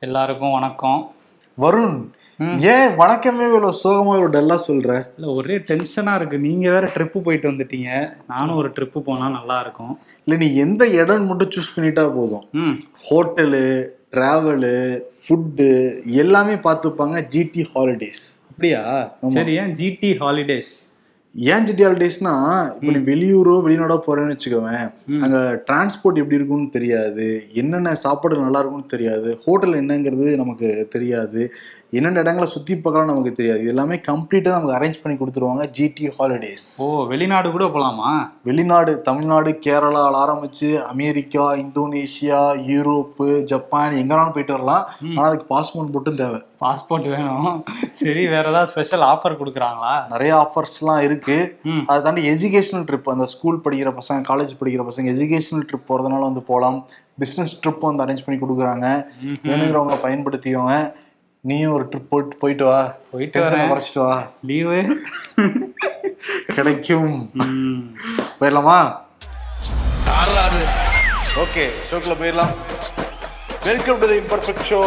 எல்லாருக்கும் வணக்கம். வருண். ஏன் வணக்கமே இவ்வளவு சோகமா இவ்வளவு டல்லா சொல்ற? இல்லை ஒரே டென்ஷனாக இருக்குது நீங்கள் வேற ட்ரிப்பு போயிட்டு வந்துட்டீங்க. நானும் ஒரு ட்ரிப்பு போனால் நல்லா இருக்கும். இல்ல நீ எந்த இடம் மட்டும் சூஸ் பண்ணிட்டா போதும். ம். ஹோட்டலு டிராவலு ஃபுட்டு எல்லாமே பார்த்துப்பாங்க ஜிடி ஹாலிடேஸ் அப்படியா? சரி ஏன் ஜிடி ஹாலிடேஸ் ஏன் ஜிடி ஹாலிடேஸ்னா இப்போ நீ வெளியூரோ வெளிநாடோ போறேன்னு வச்சுக்கோவேன். அங்க டிரான்ஸ்போர்ட் எப்படி இருக்கும்னு தெரியாது என்னென்ன சாப்பாடு நல்லா இருக்கும்னு தெரியாது ஹோட்டல் என்னங்கிறது நமக்கு தெரியாது என்னென்ன இடங்களை சுத்தி பார்க்கலாம் நமக்கு தெரியாது. இது எல்லாமே கம்ப்ளீட்டா நமக்கு அரேஞ்ச் பண்ணி கொடுத்துருவாங்க ஜிடி ஹாலிடேஸ் ஓ வெளிநாடு கூட போகலாமா வெளிநாடு தமிழ்நாடு கேரளாவில் ஆரம்பிச்சு அமெரிக்கா இந்தோனேஷியா யூரோப்பு ஜப்பான் எங்கனாலும் போயிட்டு வரலாம். ம். ஆனா அதுக்கு பாஸ்போர்ட் மட்டும் தேவை. பாஸ்போர்ட் வேணும். சரி வேற ஏதாவது ஸ்பெஷல் ஆஃபர் கொடுக்குறாங்களா? நிறைய ஆஃபர்ஸ்லாம் இருக்கு. அதை தாண்டி எஜுகேஷனல் ட்ரிப் அந்த ஸ்கூல் படிக்கிற பசங்க காலேஜ் படிக்கிற பசங்க எஜுகேஷனல் ட்ரிப் போகிறதுனால வந்து போகலாம் பிஸ்னஸ் ட்ரிப் வந்து அரேஞ்ச் பண்ணி கொடுக்குறாங்க. வேணுங்கிறவங்க பயன்படுத்திக்கோங்க. நீயும் ஒரு ட்ரிப் போட்டு போயிட்டு வா. போயிட்டு குறைச்சிட்டு வா. லீவு கிடைக்கும். ம். போயிடலாமா? ஓகே ஷோக்குள்ள போயிடலாம். Welcome to the imperfect show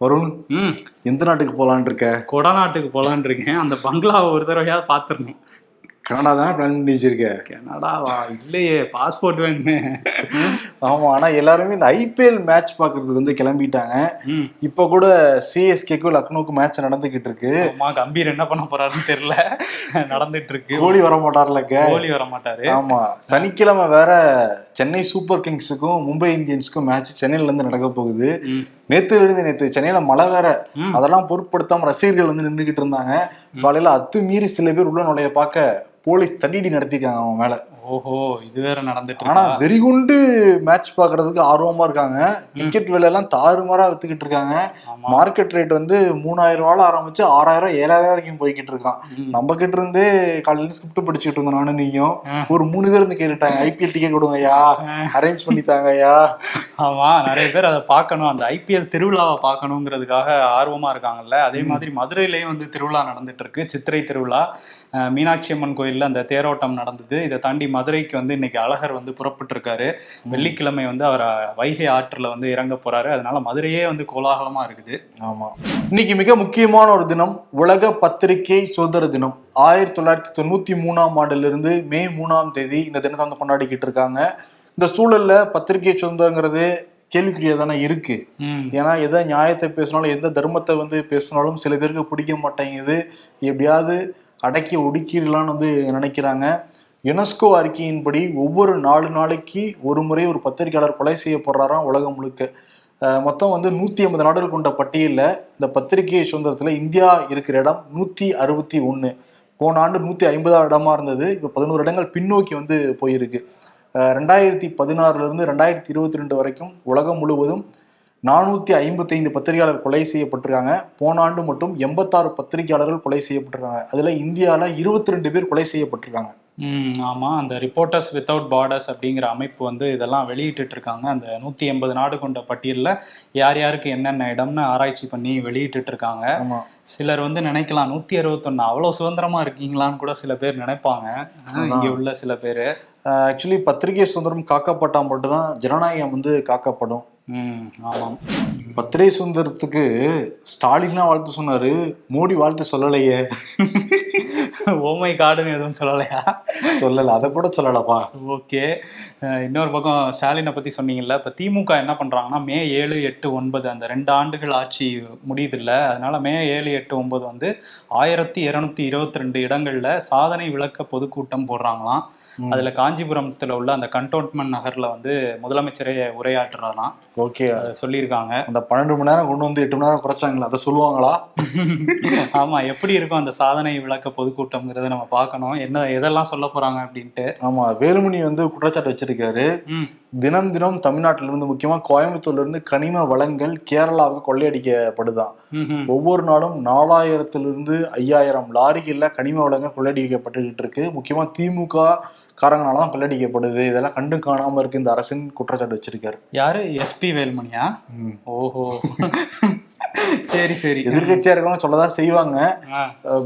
Varun ம். எந்த நாட்டுக்கு போலான்னு இருக்க? கொடநாட்டுக்கு போகலான்னு இருக்கேன். அந்த பங்களாவை ஒரு தடவையாவது பார்த்துடணும். கனடா தான் பிளான் பண்ணி வச்சிருக்க. கனடாவா? இல்லையே பாஸ்போர்ட் வேணுமே. ஆமா ஆனா எல்லாருமே இந்த ஐபிஎல் மேட்ச் பாக்குறதுக்கு வந்து கிளம்பிட்டாங்க. இப்ப கூட சிஎஸ்கேக்கும் லக்னோக்கும் மேட்ச் நடந்துகிட்டு இருக்கு. கம்பீர் என்ன பண்ண போறாருன்னு தெரியல. நடந்துட்டு இருக்கு. கோலி வர மாட்டார்லக்க கோலி வர மாட்டாரு. ஆமா சனிக்கிழமை வேற சென்னை சூப்பர் கிங்ஸுக்கும் மும்பை இந்தியன்ஸுக்கும் மேட்ச் சென்னையில இருந்து நடக்க போகுது. ம். நேத்துல இருந்து நேத்து சென்னையில மழை வேற. அதெல்லாம் பொருட்படுத்தாம ரசிகர்கள் வந்து நின்றுகிட்டு இருந்தாங்க. காலையில அத்துமீறி சில பேர் உள்ள நுழைய பார்க்க போலீஸ் தடியடி நடத்திருக்காங்க அவன் மேல. ஓஹோ இது வேற நடந்துட்டு ஆனா வெறிகுண்டு மேட்ச் பாக்குறதுக்கு ஆர்வமா இருக்காங்க. டிக்கெட் விலை எல்லாம் தாறுமாறா வித்துக்கிட்டு இருக்காங்க. மார்க்கெட் ரேட் வந்து மூணாயிரம் ரூபால ஆரம்பிச்சு ஆறாயிரம் ஏழாயிரம் வரைக்கும் போய்கிட்டு இருக்கான். நம்ம கிட்ட இருந்தே காலையில ஸ்கிரிப்ட் படிச்சுட்டு இருந்தோம் நானும் நீயும். ஒரு மூணு பேர் வந்து கேட்டுட்டாங்க. ஐபிஎல் டிக்கெட் கொடுங்கய்யா. அரேஞ்ச் பண்ணி தாங்கய்யா. ஆமா நிறைய பேர் அதை பார்க்கணும். அந்த ஐபிஎல் திருவிழாவை பார்க்கணுங்கிறதுக்காக ஆர்வமா இருக்காங்கல்ல. அதே மாதிரி மதுரையிலயும் வந்து திருவிழா நடந்துட்டு இருக்கு. சித்திரை திருவிழா. மீனாட்சி அம்மன் கோயில்ல அந்த தேரோட்டம் நடந்தது. இதை தாண்டி மதுரைக்கு வந்து இன்னைக்கு அழகர் வந்து புறப்பட்டு இருக்காரு வெள்ளிக்கிழமை வந்து அவர் வைகை ஆற்றுல வந்து இறங்க போறாரு. அதனால மதுரையே வந்து கோலாகலமா இருக்குது. ஆமா. இன்னைக்கு மிக முக்கியமான ஒரு தினம் உலக பத்திரிகை சுதந்திர தினம். ஆயிரத்தி தொள்ளாயிரத்தி தொண்ணூத்தி மூணாம் ஆண்டுல இருந்து மே மூணாம் தேதி இந்த தினத்தை வந்து கொண்டாடிக்கிட்டு இருக்காங்க. இந்த சூழல்ல பத்திரிகை சுதந்திரங்கிறது கேள்விக்குறியா தானே இருக்கு ஏன்னா எதை நியாயத்தை பேசினாலும் எந்த தர்மத்தை வந்து பேசினாலும் சில பேருக்கு பிடிக்க மாட்டேங்குது. எப்படியாவது அடக்கி ஒடுக்கிடலான்னு வந்து நினைக்கிறாங்க. யுனெஸ்கோ அறிக்கையின்படி ஒவ்வொரு நாலு நாளைக்கு ஒரு முறை ஒரு பத்திரிகையாளர் கொலை செய்யப்படுறாராம் உலகம் முழுக்க. மொத்தம் வந்து நூற்றி ஐம்பது நாடுகள் கொண்ட பட்டியலில் இந்த பத்திரிகை சுதந்திரத்தில் இந்தியா இருக்கிற இடம் நூற்றி அறுபத்தி ஒன்று போன ஆண்டு நூற்றி ஐம்பதாம் இடமா இருந்தது. இப்போ பதினோரு இடங்கள் பின்னோக்கி வந்து போயிருக்கு. ரெண்டாயிரத்தி பதினாறுலேருந்து ரெண்டாயிரத்தி இருபத்தி ரெண்டு வரைக்கும் உலகம் முழுவதும் நானூத்தி ஐம்பத்தி ஐந்து பத்திரிகையாளர் கொலை செய்யப்பட்டிருக்காங்க. போன ஆண்டு மட்டும் எண்பத்தாறு பத்திரிகையாளர்கள் கொலை செய்யப்பட்டிருக்காங்க. அதுல இந்தியால இருபத்தி ரெண்டு பேர் கொலை செய்யப்பட்டிருக்காங்க. ம் ஆமாம் அந்த ரிப்போர்ட்டர்ஸ் வித்தவுட் பார்டர்ஸ் அப்படிங்கிற அமைப்பு வந்து இதெல்லாம் வெளியிட்டுட்டு இருக்காங்க. அந்த நூற்றி எண்பது நாடு கொண்ட பட்டியலில் யார் யாருக்கு என்னென்ன இடம்னு ஆராய்ச்சி பண்ணி வெளியிட்டுட்டு இருக்காங்க. ஆமா. சிலர் வந்து நினைக்கலாம் நூற்றி அறுபத்தொன்று அவ்வளோ சுதந்திரமா இருக்கீங்களான்னு கூட சில பேர் நினைப்பாங்க. இங்க உள்ள சில பேர். ஆக்சுவலி பத்திரிகை சுதந்திரம் காக்கப்பட்டா மட்டும்தான் ஜனநாயகம் வந்து காக்கப்படும். ஆமாம். பத்திரிகை சுதந்திரத்துக்கு ஸ்டாலின்லாம் வாழ்த்து சொன்னாரு. மோடி வாழ்த்து சொல்லலையே. ஓமை காடுன்னு எதுவும் சொல்லலையா? சொல்லல அதை கூட சொல்லலப்பா. ஓகே. இன்னொரு பக்கம் ஸ்டாலினை பற்றி சொன்னீங்கல்ல இப்போ திமுக என்ன பண்ணுறாங்கன்னா மே ஏழு எட்டு ஒன்பது அந்த ரெண்டு ஆண்டுகள் ஆட்சி முடியுதுல்ல. அதனால மே ஏழு எட்டு ஒன்பது வந்து ஆயிரத்தி இரநூத்தி இருபத்தி ரெண்டு இடங்களில் சாதனை விளக்க பொதுக்கூட்டம் போடுறாங்களாம். அதில் காஞ்சிபுரத்தில் உள்ள அந்த கண்டோன்மெண்ட் நகரில் வந்து முதலமைச்சரே உரையாற்றுறாராம் ஓகே. சொல்லியிருக்காங்க. அந்த பன்னெண்டு மணி நேரம் கொண்டு வந்து எட்டு மணி நேரம் குறைச்சாங்களா அதை சொல்லுவாங்களா? ஆமா எப்படி இருக்கும் அந்த சாதனை விளக்க பொதுக்கூட்டம்ங்கிறத நம்ம பார்க்கணும். என்ன எதெல்லாம் சொல்ல போறாங்க அப்படின்ட்டு. ஆமா வேலுமணி வந்து குற்றச்சாட்டு வச்சிருக்காரு. தினம் தினம் தமிழ்நாட்டில இருந்து முக்கியமா கோயம்புத்தூர்ல இருந்து கனிம வளங்கள் கேரளாவுக்கு கொள்ளையடிக்கப்படுதான். ஒவ்வொரு நாளும் நாலாயிரத்திலிருந்து ஐயாயிரம் லாரிகள்ல கனிம வளங்கள் கொள்ளையடிக்கப்பட்டுக்கிட்டு இருக்கு. முக்கியமா திமுக காரங்களால தான் கொள்ளையடிக்கப்படுது இதெல்லாம் கண்டு காணாம இருக்கு. இந்த அரசின் குற்றச்சாட்டு வச்சிருக்காரு. யாரு? எஸ்பி வேல்மணியா. ஓஹோ. சரி சரி. எதிர்கட்சியா இருக்கவங்க சொல்லதான் செய்வாங்க.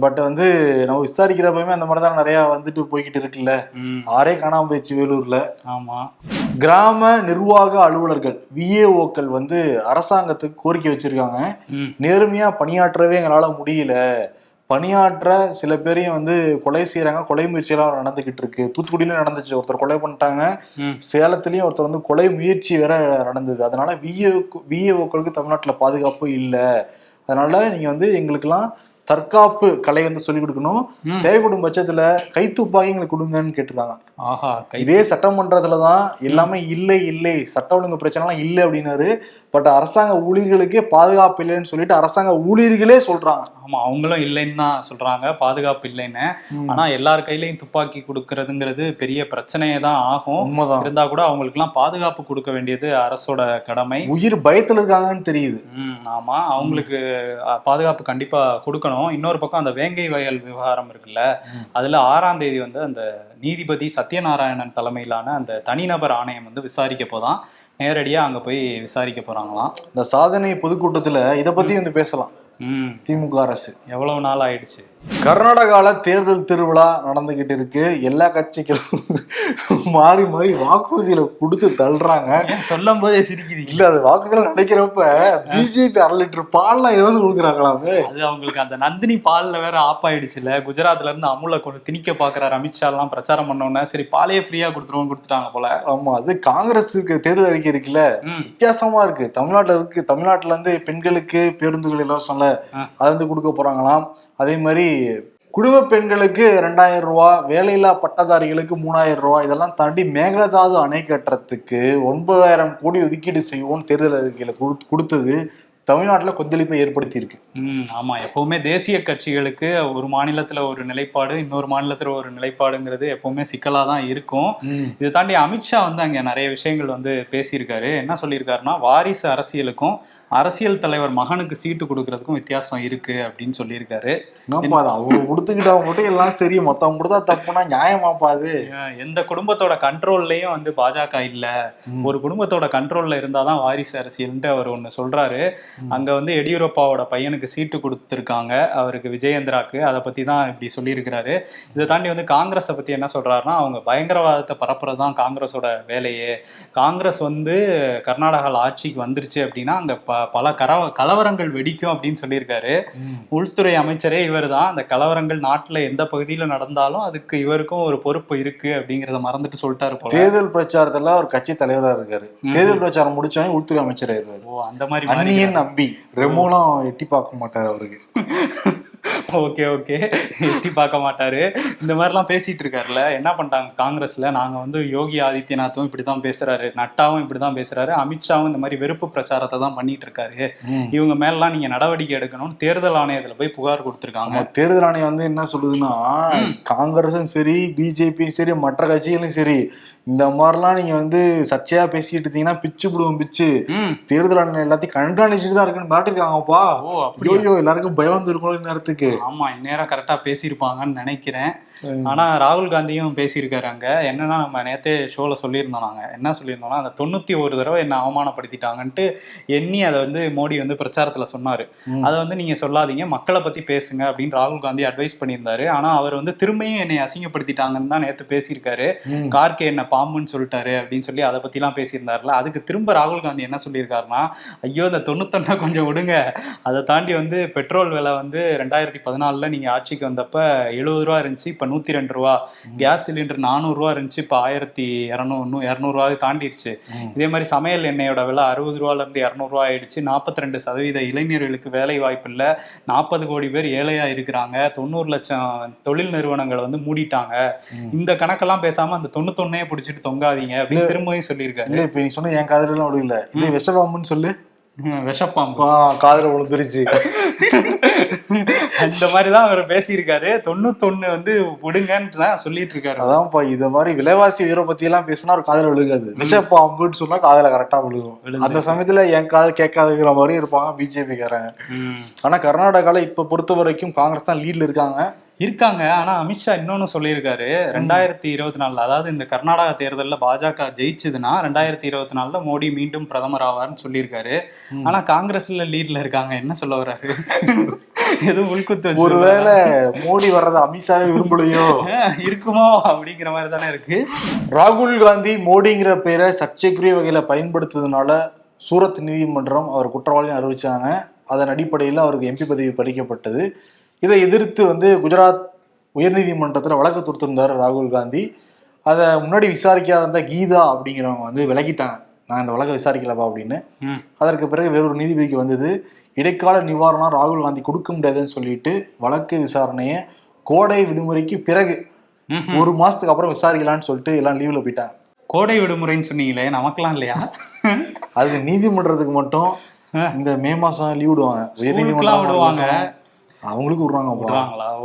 பட் வந்து நம்ம விசாரிக்கிறப்பயுமே அந்த மாதிரி தான் நிறைய வந்துட்டு போய்கிட்டு இருக்குல்ல. ஆறே காணாம போயிடுச்சு வேலூர்ல. ஆமா. கிராம நிர்வாக அலுவலர்கள் விஏஓக்கள் வந்து அரசாங்கத்துக்கு கோரிக்கை வச்சிருக்காங்க. நேர்மையா பணியாற்றவே எங்களால முடியல. பணியாற்ற சில பேரையும் வந்து கொலை செய்யறாங்க கொலை முயற்சியெல்லாம் நடந்துகிட்டு இருக்கு. தூத்துக்குடியில நடந்துச்சு. ஒருத்தர் கொலை பண்ணிட்டாங்க. சேலத்துலயும் ஒருத்தர் வந்து கொலை முயற்சி வேற நடந்தது. அதனால விஏ விஏஓக்களுக்கு தமிழ்நாட்டுல பாதுகாப்பு இல்லை. அதனால நீங்க வந்து எங்களுக்கெல்லாம் தற்காப்பு கலை வந்து சொல்லிக் கொடுக்கணும். தேவைப்படும் பட்சத்துல கைத்துப்பாக்கி எங்களுக்கு கொடுங்கன்னு கேட்டிருக்காங்க. ஆஹா இதே சட்டமன்றத்துல தான் எல்லாமே இல்லை இல்லை சட்ட ஒழுங்கு பிரச்சனைலாம் இல்லை அப்படின்னாரு. பட் அரசாங்க ஊழியர்களுக்கே பாதுகாப்பு இல்லைன்னு சொல்லிட்டு அரசாங்க ஊழியர்களே சொல்றாங்க. ஆமா அவங்களும் இல்லைன்னு தான் சொல்றாங்க பாதுகாப்பு இல்லைன்னு. ஆனா எல்லார் கையிலயும் துப்பாக்கி கொடுக்கறதுங்கிறது பெரிய பிரச்சனையே தான் ஆகும். உண்மைதான். இருந்தா கூட அவங்களுக்கு எல்லாம் பாதுகாப்பு கொடுக்க வேண்டியது அரசோட கடமை. உயிர் பயத்துல இருக்காங்கன்னு தெரியுது. ஆமா அவங்களுக்கு பாதுகாப்பு கண்டிப்பா கொடுக்கணும். இன்னொரு பக்கம் அந்த வேங்கை வயல் விவகாரம் இருக்குல்ல. அதுல ஆறாம் தேதி வந்து அந்த நீதிபதி சத்யநாராயணன் தலைமையிலான அந்த தனிநபர் ஆணையம் வந்து விசாரிக்க போதான். நேரடியா அங்க போய் விசாரிக்க போறாங்களாம். இந்த சாதனை பொதுக்கூட்டத்துல இத பத்தி வந்து பேசலாம். ம். திமுக அரசு. எவ்வளவு நாள் ஆயிடுச்சு? கர்நாடகால தேர்தல் திருவிழா நடந்துகிட்டு இருக்கு. எல்லா கட்சிகளும் மாறி மாறி வாக்குறுதியில கொடுத்து தள்ளுறாங்க. சொல்லும் போதே சிரிக்கிறீங்க. இல்ல அது வாக்குறுதியில நினைக்கிறப்ப பிஜேபி அரை லிட்டர் பால்லாம் ஏதாவது கொடுக்குறாங்களாமே அது? அவங்களுக்கு அந்த நந்தினி பால்ல வேற ஆப் ஆயிடுச்சுல. குஜராத்ல இருந்து அமுல கொண்டு திணிக்க பாக்குறாரு அமித்ஷா எல்லாம் பிரச்சாரம் பண்ண உடனே சரி பாலையே ஃப்ரீயா கொடுத்துருவோம் கொடுத்துட்டாங்க போல. ஆமா அது காங்கிரஸுக்கு தேர்தல் அறிக்கை இருக்குல்ல. வித்தியாசமா இருக்கு. தமிழ்நாட்டுல இருக்கு. தமிழ்நாட்டுல இருந்து பெண்களுக்கு பேருந்துகள் இலவசம்ல ஆ. அது வந்து கொடுக்க போறாங்களாம். அதே மாதிரி குடும்ப பெண்களுக்கு ரெண்டாயிரம் ரூபா வேலையில்லா பட்டதாரிகளுக்கு மூணாயிரம் ரூபா இதெல்லாம் தாண்டி மேகதாது அணை கட்டுறதுக்கு ஒன்பதாயிரம் கோடி ஒதுக்கீடு செய்வோம்னு தேர்தல் அறிக்கையில் கொடுத்தது. தமிழ்நாட்டுல கொந்தளிப்பை ஏற்படுத்தி இருக்கு ம் ஆமா. எப்பவுமே தேசிய கட்சிகளுக்கு ஒரு மாநிலத்துல ஒரு நிலைப்பாடு இன்னொரு மாநிலத்துல ஒரு நிலைப்பாடுங்கிறது எப்பவுமே சிக்கலா தான் இருக்கும் இதை தாண்டி அமித்ஷா வந்து அங்க நிறைய விஷயங்கள் வந்து பேசியிருக்காரு. என்ன சொல்லியிருக்காருன்னா வாரிசு அரசியலுக்கும் அரசியல் தலைவர் மகனுக்கு சீட்டு கொடுக்கறதுக்கும் வித்தியாசம் இருக்கு அப்படின்னு சொல்லியிருக்காரு. அவங்க கொடுத்துக்கிட்டா மட்டும் எல்லாம் சரி மொத்தவங்க கொடுத்தா தப்புனா நியாயமாப்பா அது? அஹ் எந்த குடும்பத்தோட கண்ட்ரோல்லையும் வந்து பாஜக இல்ல. ஒரு குடும்பத்தோட கண்ட்ரோல்ல இருந்தாதான் வாரிசு அரசியல்ன்ட்டு அவர் ஒண்ணு சொல்றாரு. அங்க வந்து எடியூரப்பாவோட பையனுக்கு சீட்டு கொடுத்துருக்காங்க. அவருக்கு விஜயேந்திராக்கு. அதை பத்தி தான் இப்படி சொல்லியிருக்கிறாரு. இதை தாண்டி வந்து காங்கிரஸை பத்தி என்ன சொல்றாருன்னா அவங்க பயங்கரவாதத்தை பரப்புறது தான் காங்கிரஸோட வேலையே. காங்கிரஸ் வந்து கர்நாடகாவில் ஆட்சிக்கு வந்துருச்சு அப்படின்னா அங்க ப பல கலவரங்கள் வெடிக்கும் அப்படின்னு சொல்லியிருக்காரு. உள்துறை அமைச்சரே இவர் தான். அந்த கலவரங்கள் நாட்டுல எந்த பகுதியில நடந்தாலும் அதுக்கு இவருக்கும் ஒரு பொறுப்பு இருக்கு அப்படிங்கறத மறந்துட்டு சொல்லிட்டாரு போல. தேர்தல் பிரச்சாரத்துல ஒரு கட்சி தலைவரா இருக்காரு. தேர்தல் பிரச்சாரம் முடிச்சோடனே உள்துறை அமைச்சர் ஆயிருவாரு ஓ அந்த மாதிரி அந்நியன் நம்பி ரெமோலாம் எட்டி பார்க்க மாட்டாரு அவருக்கு. Okay okay. எட்டி பார்க்க மாட்டாரு. இந்த மாதிரிலாம் பேசிட்டு இருக்காருல்ல. என்ன பண்ணிட்டாங்க காங்கிரஸ்ல? நாங்க வந்து யோகி ஆதித்யநாத்தும் இப்படிதான் பேசுறாரு. நட்டாவும் இப்படிதான் பேசுறாரு. அமித்ஷாவும் இந்த மாதிரி வெறுப்பு பிரச்சாரத்தை தான் பண்ணிட்டு இருக்காரு. இவங்க மேலாம் நீங்க நடவடிக்கை எடுக்கணும்னு தேர்தல் ஆணையத்துல போய் புகார் கொடுத்துருக்காங்க. தேர்தல் ஆணையம் வந்து என்ன சொல்லுதுன்னா காங்கிரஸும் சரி பிஜேபியும் சரி மற்ற கட்சிகளும் சரி இந்த மாதிரிலாம் நீங்க வந்து சர்ச்சையா பேசிட்டு இருந்தீங்கன்னா பிச்சு விடுவோம் பிச்சு. தேர்தல் ஆணையம் எல்லாத்தையும் கண்காணிச்சுட்டு தான் இருக்குன்னு ஓ அப்படியா? எல்லாருக்கும் பயம் வந்துருக்கணும் நேரத்துக்கு. ஆமா இந்நேரம் கரெக்டா பேசியிருப்பாங்கன்னு நினைக்கிறேன். ஆனா ராகுல் காந்தியும் பேசியிருக்காரு அங்க. என்னன்னா நம்ம நேத்தே ஷோல சொல்லியிருந்தோம் நாங்க. என்ன சொல்லியிருந்தோம்னா அந்த தொண்ணூத்தி ஒரு தடவை என்ன அவமானப்படுத்திட்டாங்கன்ட்டு எண்ணி அதை வந்து மோடி வந்து பிரச்சாரத்துல சொன்னாரு. அதை வந்து நீங்க சொல்லாதீங்க மக்களை பத்தி பேசுங்க அப்படின்னு ராகுல் காந்தி அட்வைஸ் பண்ணியிருந்தாரு. ஆனா அவர் வந்து திரும்பியும் என்னை அசிங்கப்படுத்திட்டாங்கன்னு தான் நேத்து பேசியிருக்காரு. கார்கே என்ன பாம்புன்னு சொல்லிட்டாரு அப்படின்னு சொல்லி அதை பத்திலாம் பேசியிருந்தாருல. அதுக்கு திரும்ப ராகுல் காந்தி என்ன சொல்லியிருக்காருன்னா ஐயோ இந்த தொண்ணூத்தொன்னா கொஞ்சம் விடுங்க. அதை தாண்டி வந்து பெட்ரோல் விலை வந்து ரெண்டாயிரத்தி பதினாலுல நீங்க ஆட்சிக்கு வந்தப்ப எழுபது ரூபா இருந்துச்சு இப்ப நூத்தி ரெண்டு ரூபா. கேஸ் சிலிண்டர் நானூறு ரூபா இருந்துச்சு இப்ப ஆயிரத்தி இரநூறு இரநூறுவா தாண்டிடுச்சு. இதே மாதிரி சமையல் எண்ணெயோட விலை அறுபது ரூபால இருந்து இரநூறுவா ஆயிடுச்சு. நாற்பத்தி ரெண்டு சதவீத இளைஞர்களுக்கு வேலை வாய்ப்பு இல்லை. நாற்பது கோடி பேர் ஏழையா இருக்கிறாங்க. தொண்ணூறு லட்சம் தொழில் நிறுவனங்களை வந்து மூடிட்டாங்க. இந்த கணக்கெல்லாம் பேசாம அந்த தொண்ணூத்தொன்னே பிடிச்சிட்டு தொங்காதீங்க அப்படின்னு திரும்பவும் சொல்லியிருக்காரு. இல்ல இப்ப நீ சொன்ன என் காதுல எல்லாம் விடல இது விஷபாம்புன்னு சொல்லு. விஷப்பாம்பு. காதுல விழுந்துருச்சு. இந்த மாதிரிதான் அவர் பேசியிருக்காரு. தொண்ணூத்தொன்னு வந்து விடுங்கன்னு சொல்லிட்டு இருக்காரு அதான்ப்பா இந்த மாதிரி விலைவாசி உயர்வை பத்தி எல்லாம் பேசினா ஒரு காதுல விழுகாது. விஷப்பாம்புன்னு சொன்னா காதுல கரெக்டா விழுகும். அந்த சமயத்துல என் காது கேட்காதுங்கிற மாதிரி இருப்பாங்க பிஜேபி காரங்க. ஆனா கர்நாடகால இப்ப பொறுத்த வரைக்கும் காங்கிரஸ் தான் லீட்ல இருக்காங்க. இருக்காங்க. ஆனா அமித்ஷா இன்னொன்னு சொல்லியிருக்காரு. ரெண்டாயிரத்தி இருபத்தி நாலுல அதாவது இந்த கர்நாடகா தேர்தல்ல பாஜக ஜெயிச்சதுன்னா ரெண்டாயிரத்தி இருபத்தி நாலுல மோடி மீண்டும் பிரதமர் ஆவார்னு சொல்லியிருக்காரு. ஆனா காங்கிரஸ்ல லீட்ல இருக்காங்க. என்ன சொல்ல வர்றாரு? எதுவும் உள்குத்து ஒருவேளை மோடி வர்றதை அமித்ஷாவே விரும்பலையோ? இருக்குமோ? அப்படிங்கிற மாதிரி தானே இருக்கு. ராகுல் காந்தி மோடிங்கிற பேரை சர்ச்சைக்குரிய வகையில பயன்படுத்துறதுனால சூரத் நீதிமன்றம் அவர் குற்றவாளின்னு அறிவிச்சாங்க. அதன் அடிப்படையில் அவருக்கு எம்பி பதவி பறிக்கப்பட்டது. இதை எதிர்த்து வந்து குஜராத் உயர்நீதிமன்றத்தில் வழக்கு தொடுத்திருந்தார் ராகுல் காந்தி அதை முன்னாடி விசாரிக்க இருந்த கீதா அப்படிங்கிறவங்க வந்து விலகிட்டாங்க நான் இந்த வழக்கை விசாரிக்கலப்பா அப்படின்னு. அதற்கு பிறகு வேறொரு நீதிபதிக்கு வந்தது இடைக்கால நிவாரணம் ராகுல் காந்தி கொடுக்க முடியாதுன்னு சொல்லிட்டு வழக்கு விசாரணையை கோடை விடுமுறைக்கு பிறகு. ஒரு மாசத்துக்கு அப்புறம் விசாரிக்கலாம்னு சொல்லிட்டு எல்லாம் லீவ்ல போயிட்டாங்க கோடை விடுமுறைன்னு சொன்னீங்களே நமக்கெல்லாம் இல்லையா அது நீதிமன்றத்துக்கு மட்டும். இந்த மே மாசம் லீவ் விடுவாங்க ஸ்கூலுக்குலாம் விடுவாங்க. அவங்களுக்கு விடுறாங்க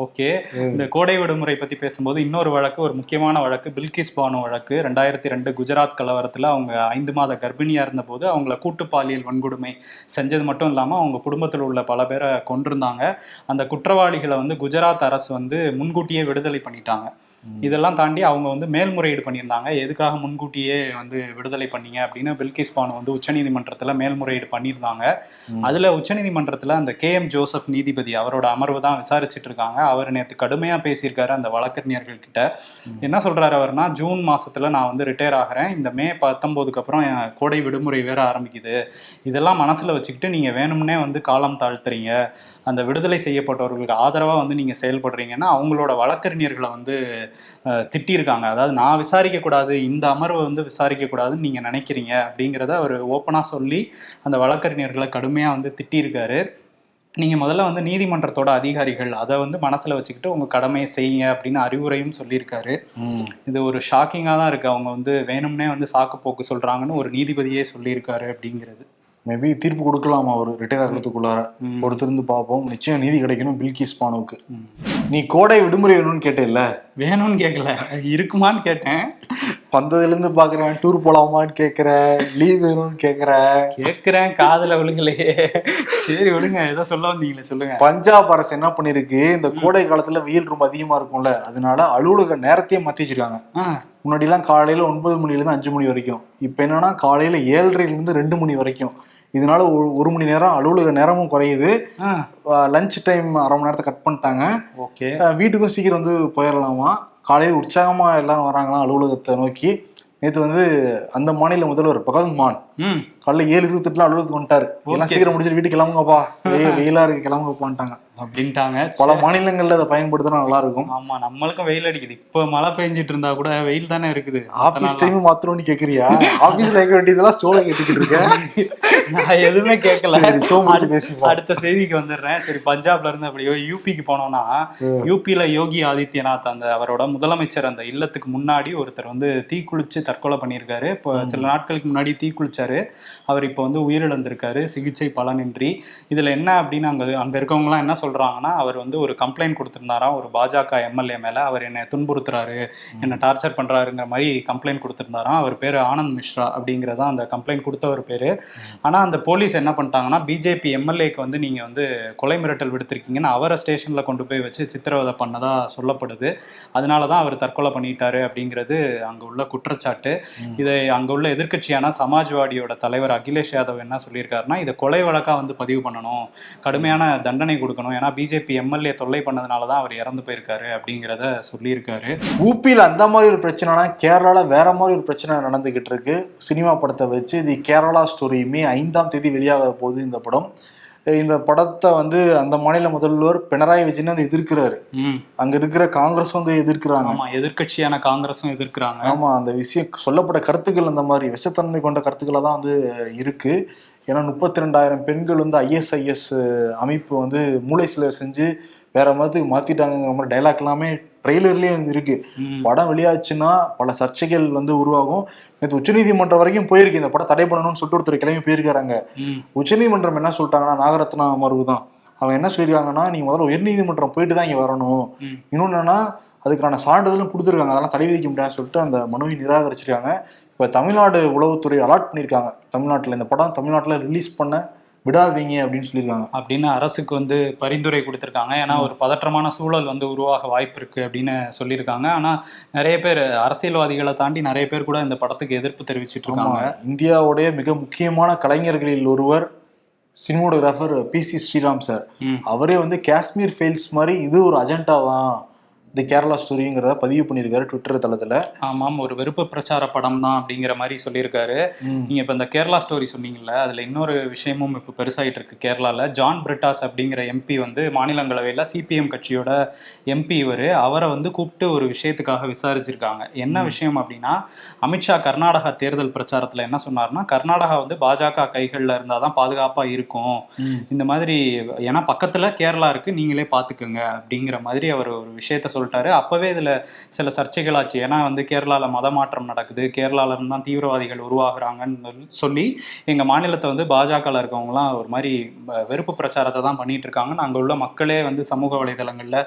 ஓகே. இந்த கோடை விடுமுறை பத்தி பேசும்போது இன்னொரு வழக்கு ஒரு முக்கியமான வழக்கு பில்கிஸ் பானு வழக்கு. ரெண்டாயிரத்தி ரெண்டு குஜராத் கலவரத்துல அவங்க ஐந்து மாத கர்ப்பிணியா இருந்தபோது அவங்கள கூட்டு பாலியல் வன்கொடுமை செஞ்சது மட்டும் இல்லாம அவங்க குடும்பத்தில் உள்ள பல பேரை கொண்டிருந்தாங்க அந்த குற்றவாளிகளை வந்து குஜராத் அரசு வந்து முன்கூட்டியே விடுதலை பண்ணிட்டாங்க. இதெல்லாம் தாண்டி அவங்க வந்து மேல்முறையீடு பண்ணியிருந்தாங்க. எதுக்காக முன்கூட்டியே வந்து விடுதலை பண்ணீங்க அப்படின்னு பில்கிஸ் பானு வந்து உச்சநீதிமன்றத்துல மேல்முறையீடு பண்ணியிருந்தாங்க. அதுல உச்சநீதிமன்றத்துல அந்த கே எம் ஜோசப் நீதிபதி அவரோட அமர்வு தான் விசாரிச்சுட்டு இருக்காங்க அவர் நேற்று கடுமையா பேசியிருக்காரு அந்த வழக்கறிஞர்கள் கிட்ட. என்ன சொல்றாரு அவர்னா ஜூன் மாசத்துல நான் வந்து ரிட்டையர் ஆகிறேன். இந்த மே பத்தொன்பதுக்கு அப்புறம் என் கோடை விடுமுறை வேற ஆரம்பிக்குது. இதெல்லாம் மனசுல வச்சுக்கிட்டு நீங்க வேணும்னே வந்து காலம் தாழ்த்துறீங்க. அந்த விடுதலை செய்யப்பட்டவர்களுக்கு ஆதரவா வந்து நீங்க செயல்படுறீங்கன்னா அவங்களோட வழக்கறிஞர்களை வந்து திட்டியிருக்காங்க. அதாவது நான் விசாரிக்க கூடாது இந்த அமர்வை வந்து விசாரிக்க கூடாதுன்னு நீங்க நினைக்கிறீங்க அப்படிங்கிறத அவர் ஓப்பனா சொல்லி அந்த வழக்கறிஞர்களை கடுமையா வந்து திட்டியிருக்காரு. நீங்க முதல்ல வந்து நீதிமன்றத்தோட அதிகாரிகள் அதை வந்து மனசுல வச்சுக்கிட்டு உங்க கடமையை செய்யுங்க அப்படின்னு அறிவுரையும் சொல்லியிருக்காரு. இது ஒரு ஷாக்கிங்காக தான் இருக்கு. அவங்க வந்து வேணும்னே வந்து சாக்கு போக்கு சொல்றாங்கன்னு ஒரு நீதிபதியே சொல்லியிருக்காரு அப்படிங்கிறது. மேபி தீர்ப்பு கொடுக்கலாமா அவர். ரிட்டையர் ஆகிறதுக்குள்ளார. பொறுத்திருந்து பார்ப்போம். நிச்சயம் நீதி கிடைக்கணும். பில்கிஸ் பானுவுக்கு ம். நீ கோடை விடுமுறை வேணும்னு கேட்டேல்ல? வேணும்னு கேட்கல இருக்குமான்னு கேட்டேன். வந்ததுல இருந்து பாக்குறேன் டூர் போலாமான்னு கேக்குற. லீவ் வேணும்னு கேக்குற. கேட்கிறேன் காதுல விழுகலையே. சரி விடுங்க. ஏதோ சொல்ல வந்தீங்களே சொல்லுங்க. பஞ்சாப் அரசு என்ன பண்ணிருக்கு? இந்த கோடை காலத்துல வெயில் ரொம்ப அதிகமா இருக்கும்ல. அதனால அலுவலக நேரத்தையே மாத்தி வச்சிருக்காங்க ஆ, முன்னாடி எல்லாம் காலையில ஒன்பது மணில இருந்து அஞ்சு மணி வரைக்கும். இப்ப என்னன்னா காலையில ஏழரைல இருந்து ரெண்டு மணி வரைக்கும். இதனால ஒரு- ஒரு மணி நேரம் அலுவலக நேரமும் குறையுது. லஞ்ச் டைம் அரை மணி நேரத்தை கட் பண்ணிட்டாங்க. ஓகே. வீட்டுக்கும் சீக்கிரம் வந்து போயிடலாமா காலையில் உற்சாகமா எல்லாம் வராங்களாம் அலுவலகத்தை நோக்கி. நேற்று வந்து அந்த மாநில முதல்வர் மான் காலைல ஏழு இருபத்தெட்டுலாம் அலுவலகத்துக்கு வந்துட்டாரு. எல்லாம். சீக்கிரம் முடிச்சுட்டு வீட்டுக்கு கிளம்புங்கப்பா. வெயில் இருக்கு கிளம்புங்கப்பான்ட்டாங்க அப்படின்ட்டாங்க. பல மாநிலங்கள்ல அதை பயன்படுத்தினா நல்லா இருக்கும் ஆமா நம்மளுக்கும் வெயில் அடிக்குது. இப்ப மழை பெஞ்சிட்டு இருந்தா கூட வெயில் தானே இருக்குது. ஆபீஸ் டைம் மாத்திரம்னு கேக்குறியா? ஆபீஸ்ல கேட்க வேண்டியதெல்லாம் சோலை கேட்டுக்கிட்டு இருக்க நான் எதுவுமே கேட்கல முடிச்சு. அடுத்த செய்திக்கு வந்துடுறேன். சரி பஞ்சாப்ல இருந்து அப்படியோ யூபிக்கு போனோம்னா யூபியில யோகி ஆதித்யநாத் அந்த அவரோட முதலமைச்சர் அந்த இல்லத்துக்கு முன்னாடி ஒருத்தர் வந்து தீக்குளிச்சு தற்கொலை பண்ணியிருக்காரு. இப்போ சில நாட்களுக்கு முன்னாடி தீக்குளிச்சாரு. அவர் இப்போ வந்து உயிரிழந்திருக்காரு. சிகிச்சை பலனின்றி. இதுல என்ன அப்படின்னு அங்க அங்க இருக்கவங்கலாம் என்ன சொல்றாங்கன்னா அவர் வந்து ஒரு கம்ப்ளைண்ட் கொடுத்திருந்தாராம். ஒரு பாஜக எம்எல்ஏ மேல. அவர் என்னை துன்புறுத்துறாரு. என்னை டார்ச்சர் பண்றாருங்கிற மாதிரி கம்ப்ளைண்ட் கொடுத்திருந்தாராம். அவர் பேரு ஆனந்த் மிஸ்ரா அப்படிங்கிறதா அந்த கம்ப்ளைண்ட் கொடுத்தவர் பேரு. ஆனா அந்த போலீஸ் என்ன பண்ணிட்டாங்கன்னா பிஜேபி எம்எல்ஏக்கு வந்து நீங்க வந்து கொலை மிரட்டல் விடுத்திருக்கீங்கன்னு அவரை ஸ்டேஷன்ல கொண்டு போய் வச்சு சித்திரவதை பண்ணதா சொல்லப்படுது. அதனால தான் அவர் தற்கொலை பண்ணிட்டாரு அப்படிங்கிறது அங்க உள்ள குற்றச்சாட்டு. இதை அங்க உள்ள எதிர்க்கட்சியான கட்சியோட தலைவர் அகிலேஷ் யாதவ் என்ன சொல்லியிருக்காருன்னா இதை கொலை வழக்காக வந்து பதிவு பண்ணணும் கடுமையான தண்டனை கொடுக்கணும். ஏன்னா பிஜேபி எம்எல்ஏ தொல்லை பண்ணதுனால தான் அவர் இறந்து போயிருக்காரு அப்படிங்கிறத சொல்லியிருக்காரு. ஊப்பியில் அந்த மாதிரி ஒரு பிரச்சனைனா கேரளாவில் வேற மாதிரி ஒரு பிரச்சனை நடந்துகிட்டு இருக்கு. சினிமா படத்தை வச்சு தி கேரளா ஸ்டோரியுமே ஐந்தாம் தேதி வெளியாக போகுது இந்த படம். இந்த படத்தை வந்து அந்த மாநில முதல்வர் பினராயி விஜயன் வந்து எதிர்க்கிறாரு. அங்க இருக்கிற காங்கிரஸ் வந்து எதிர்க்கிறாங்க. ஆமா எதிர்க்கட்சியான காங்கிரஸும் எதிர்க்கிறாங்க. ஆமா அந்த விஷயம் சொல்லப்பட்ட கருத்துக்கள் அந்த மாதிரி விஷத்தன்மை கொண்ட கருத்துக்களை தான் வந்து இருக்கு. ஏன்னா முப்பத்தி ரெண்டாயிரம் பெண்கள் வந்து ஐஎஸ்ஐஎஸ் அமைப்பு வந்து மூளை சிலை செஞ்சு வேற மதத்துக்கு மாத்திட்டாங்கிற மாதிரி டைலாக் எல்லாமே ட்ரெய்லர்லயே வந்து இருக்கு. படம் வெளியாச்சுன்னா பல சர்ச்சைகள் வந்து உருவாகும். நேற்று உச்சநீதிமன்றம் வரைக்கும் போயிருக்கு. இந்த படம் தடை பண்ணணும்னு சொல்லிட்டு ஒருத்தர் கிளம்பி போயிருக்காங்க உச்சநீதிமன்றம் என்ன சொல்லிட்டாங்கன்னா நாகரத்னா அமர்வு தான். அவங்க என்ன சொல்லியிருக்காங்கன்னா நீங்க முதல்ல உயர்நீதிமன்றம் போயிட்டு தான் இங்க வரணும். இன்னொன்னு என்னன்னா அதுக்கான சான்றிதழும் கொடுத்துருக்காங்க. அதெல்லாம் தடை விதிக்க முடியாதுன்னு சொல்லிட்டு அந்த மனுவை நிராகரிச்சிருக்காங்க. இப்போ தமிழ்நாடு உளவுத்துறை அலாட் பண்ணியிருக்காங்க. தமிழ்நாட்டில் இந்த படம் தமிழ்நாட்டில் ரிலீஸ் பண்ண விடாதீங்க அப்படின்னு சொல்லியிருக்காங்க. அப்படின்னு அரசுக்கு வந்து பரிந்துரை கொடுத்துருக்காங்க. ஏன்னா ஒரு பதற்றமான சூழல் வந்து உருவாக வாய்ப்பு இருக்கு அப்படின்னு சொல்லியிருக்காங்க. ஆனா நிறைய பேர் அரசியல்வாதிகளை தாண்டி நிறைய பேர் கூட இந்த படத்துக்கு எதிர்ப்பு தெரிவிச்சிட்டு இருக்காங்க இந்தியாவுடைய மிக முக்கியமான கலைஞர்களில் ஒருவர் cinematographer P C Sreeram sir. அவரே வந்து காஷ்மீர் ஃபைல்ஸ் மாதிரி இது ஒரு அஜெண்டா தான். இந்த கேரளா ஸ்டோரிங்கிறத பதிவு பண்ணியிருக்காரு ட்விட்டர் தளத்துல. ஆமாம் ஒரு வெறுப்பு பிரச்சார படம் தான் அப்படிங்கிற மாதிரி சொல்லியிருக்காரு. நீங்க இப்ப இந்த கேரளா ஸ்டோரி சொன்னீங்கல்ல அதுல இன்னொரு விஷயமும் இப்ப பெருசாயிட்டு இருக்கு கேரளால. ஜான் பிரிட்டாஸ் அப்படிங்கிற எம்பி வந்து மாநிலங்களவையில சிபிஎம் கட்சியோட எம்பி இவரு. அவரை வந்து கூப்பிட்டு ஒரு விஷயத்துக்காக விசாரிச்சிருக்காங்க. என்ன விஷயம் அப்படின்னா அமித்ஷா கர்நாடகா தேர்தல் பிரச்சாரத்துல என்ன சொன்னார்னா கர்நாடகா வந்து பாஜக கைகள்ல இருந்தாதான் பாதுகாப்பா இருக்கும். ம். இந்த மாதிரி ஏன்னா பக்கத்துல கேரளா இருக்கு நீங்களே பாத்துக்கோங்க. அப்படிங்கிற மாதிரி அவர் ஒரு விஷயத்த சொல்லிட்டாரு. அப்பவே இதுல சில சர்ச்சைகள் ஆச்சு ஏன்னா வந்து கேரளால மத மாற்றம் நடக்குது. கேரளால இருந்து தான் தீவிரவாதிகள் உருவாகுறாங்கன்னு சொல்லி எங்க மாநிலத்தை வந்து பாஜகல இருக்கவங்கலாம் ஒரு மாதிரி வெறுப்பு பிரச்சாரத்தை தான் பண்ணிட்டு இருக்காங்கன்னு அங்க உள்ள மக்களே வந்து சமூக வலைதளங்கள்ல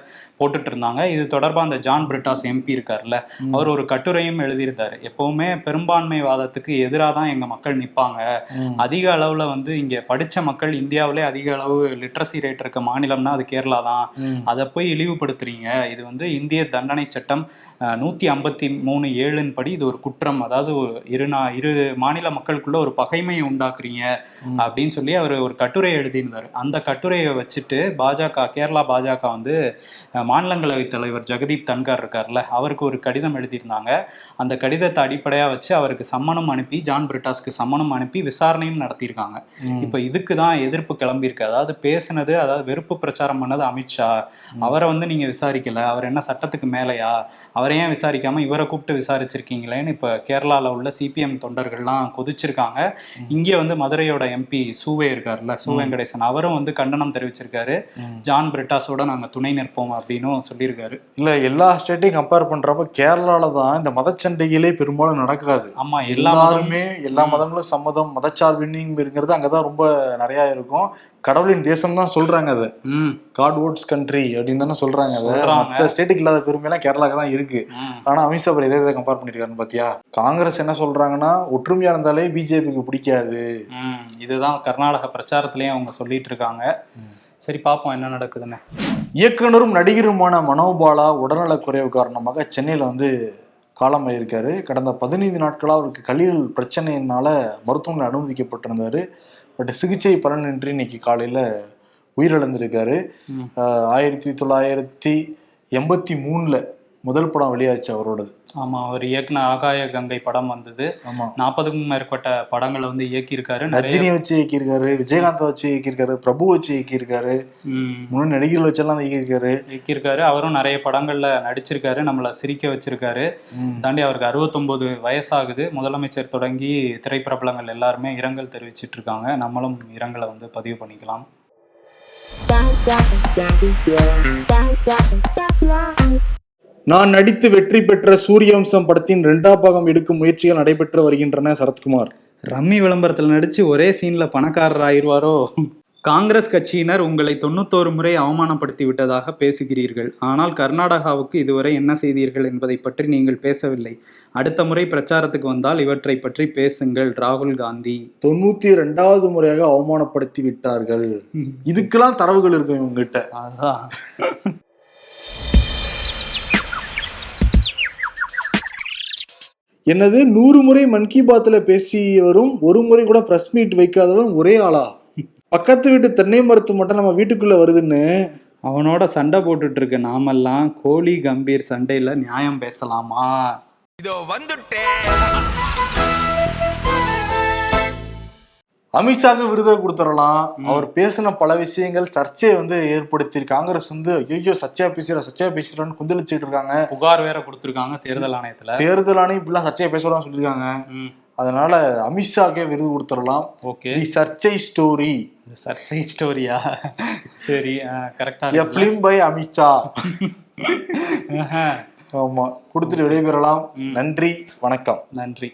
போட்டுட்டு இருந்தாங்க இது தொடர்பா அந்த ஜான் பிரிட்டாஸ் எம்பி இருக்கார்ல. அவர் ஒரு கட்டுரையும் எழுதியிருந்தாரு. எப்பவுமே பெரும்பான்மைவாதத்துக்கு எதிராக தான் எங்க மக்கள் நிப்பாங்க. ம். அதிக அளவுல வந்து இங்க படிச்ச மக்கள் இந்தியாவிலே அதிக அளவு லிட்ரஸி ரேட் இருக்க மாநிலம்னா அது கேரளா தான். அதை போய் இழிவுபடுத்துறீங்க. இது வந்து இந்திய தண்டனை சட்டம் நூத்தி ஐம்பத்தி மூணு ஏழின் படி இது ஒரு குற்றம். அதாவது ஒரு இரு நா இரு மாநில மக்களுக்குள்ள ஒரு பகைமையை உண்டாக்குறீங்க. அப்படின்னு சொல்லி அவர் ஒரு கட்டுரை எழுதியிருந்தார். அந்த கட்டுரையை வச்சுட்டு பாஜக கேரளா பாஜக வந்து மாநிலங்களவை தலைவர் ஜெகதீப் தன்கார் இருக்கார்ல அவருக்கு ஒரு கடிதம் எழுதியிருந்தாங்க. அந்த கடிதத்தை அடிப்படையா வச்சு அவருக்கு சம்மனம் அனுப்பி ஜான் பிரிட்டாஸ்க்கு சம்மனம் அனுப்பி விசாரணையும் நடத்தியிருக்காங்க. இப்ப இதுக்கு தான் எதிர்ப்பு கிளம்பியிருக்கு. அதாவது பேசுனது அதாவது வெறுப்பு பிரச்சாரம் பண்ணது அமித்ஷா. அவரை வந்து நீங்க விசாரிக்கல அவர் என்ன சட்டத்துக்கு மேலையா? அவரை ஏன் விசாரிக்காம இவரை கூப்பிட்டு விசாரிச்சிருக்கீங்களேன்னு இப்ப கேரளால உள்ள சிபிஎம் தொண்டர்கள்லாம் கொதிச்சிருக்காங்க. இங்கே வந்து மதுரையோட எம்பி சூவே இருக்காருல்ல சு வெங்கடேசன். அவரும் வந்து கண்டனம் தெரிவிச்சிருக்காரு. ஜான் பிரிட்டாஸோட நாங்க துணை நிற்போம் அப்படின்னும் சொல்லியிருக்காரு. இல்ல எல்லா ஸ்டேட்டையும் கம்பேர் பண்றப்ப கேரளால தான் இந்த மதச்சண்டைகளே பெரும்பாலும் நடக்காது. ஆமா எல்லா மதமும் எல்லாருமே எல்லா மதங்களும் சம்மதம் மதச்சார்பின்மைங்கிறது அங்கதான் ரொம்ப நிறைய இருக்கும். கடவுளின் தேசம் தான் சொல்றாங்க அதை. காட் ஓட்ஸ் கண்ட்ரி அப்படின்னு தானே சொல்றாங்க அதை. மற்ற ஸ்டேட்டுக்கு இல்லாத பெருமையெல்லாம் கேரளாக்கு தான் இருக்கு. ஆனா அமித்ஷா அவர் எதை எதை கம்பேர் பண்ணிருக்காருன்னு பாத்தியா? காங்கிரஸ் என்ன சொல்றாங்கன்னா ஒற்றுமையா இருந்தாலே பிஜேபிக்கு பிடிக்காது. இதுதான் கர்நாடக பிரச்சாரத்திலயும் அவங்க சொல்லிட்டு இருக்காங்க. சரி பார்ப்போம் என்ன நடக்குதுன்னு. இயக்குனரும் நடிகருமான மனோபாலா உடல்நலக்குறைவு காரணமாக சென்னையில வந்து காலமாயிருக்காரு. கடந்த பதினைந்து நாட்களா அவருக்கு கல்லீரல் பிரச்சனையினால மருத்துவமனை அனுமதிக்கப்பட்டிருந்தாரு. பட் சிகிச்சை பலனின்றி இன்னைக்கு காலையில உயிரிழந்திருக்காரு. ஆயிரத்தி தொள்ளாயிரத்தி எண்பத்தி மூணுல முதல் படம் வெளியாச்சு அவரோடது. ஆமா அவர் இயக்குன ஆகாய கங்கை படம் வந்தது. ஆமா. நாற்பதுக்கும் மேற்பட்ட படங்களை வந்து இயக்கியிருக்காரு. ரஜினியை வச்சு இயக்கியிருக்காரு விஜயகாந்தை வச்சு இயக்கியிருக்காரு பிரபு வச்சு இயக்கியிருக்காரு. ம், முன்னாடி நடிகர்கள் வச்செல்லாம் இயக்கியிருக்காரு. இயக்கியிருக்காரு. அவரும் நிறைய படங்கள்ல நடிச்சிருக்காரு நம்மள சிரிக்க வச்சிருக்காரு. தாண்டி அவருக்கு அறுபத்தொன்பது வயசாகுது. முதலமைச்சர் தொடங்கி திரைப்பிரபலங்கள் எல்லாருமே இரங்கல் தெரிவிச்சிட்டு இருக்காங்க நம்மளும் இரங்கலை வந்து பதிவு பண்ணிக்கலாம். நான் நடித்து வெற்றி பெற்ற சூரியவம்சம் படத்தின் இரண்டாம் பாகம் எடுக்கும் முயற்சிகள் நடைபெற்று வருகின்றன சரத்குமார். ரம்மி விளம்பரத்தில் நடிச்சு ஒரே சீன்ல பணக்காரர் ஆயிடுவாரோ? காங்கிரஸ் கட்சியினர் உங்களை தொண்ணூத்தோரு முறை அவமானப்படுத்தி விட்டதாக பேசுகிறீர்கள். ஆனால் கர்நாடகாவுக்கு இதுவரை என்ன செய்தீர்கள் என்பதை பற்றி நீங்கள் பேசவில்லை. அடுத்த முறை பிரச்சாரத்துக்கு வந்தால் இவற்றை பற்றி பேசுங்கள் ராகுல் காந்தி. தொண்ணூத்தி ரெண்டாவது முறையாக அவமானப்படுத்தி விட்டார்கள். இதுக்கெல்லாம் தரவுகள் இருக்கும் இவங்ககிட்ட. என்னது? நூறு முறை மன் கி பாத்ல பேசியவரும் ஒரு முறை கூட பிரஸ் மீட் வைக்காதவன் ஒரே ஆளா? பக்கத்து வீட்டு தென்னை மரத்து மட்டும் நம்ம வீட்டுக்குள்ள வருதுன்னு. அவனோட சண்டை போட்டுட்டு இருக்க நாமெல்லாம் கோலி கம்பீர் சண்டையில நியாயம் பேசலாமா? இதோ வந்துட்டேன். அமித்ஷாக்கு விருதை கொடுத்துடலாம். அவர் பேசின பல விஷயங்கள் சர்ச்சையை வந்து ஏற்படுத்தி காங்கிரஸ் வந்து ஐயோ சர்ச்சையா பேசுற சர்ச்சையா பேசுறான்னு குந்தளிச்சிட்டு இருக்காங்க. புகார் வேற கொடுத்துருக்காங்க தேர்தல் ஆணையத்துல. தேர்தல் ஆணையம் இப்படிலாம் சர்ச்சையா பேசலாம் சொல்லியிருக்காங்க. அதனால அமித்ஷாக்கே விருது கொடுத்துடலாம். ஓகே. தி சர்ச்சை ஸ்டோரி. சர்ச்சை ஸ்டோரியா? சரி கரெக்டா ஃபிலிம் பை அமித்ஷா. ஆமா கொடுத்துட்டு விடைபெறலாம். நன்றி வணக்கம். நன்றி.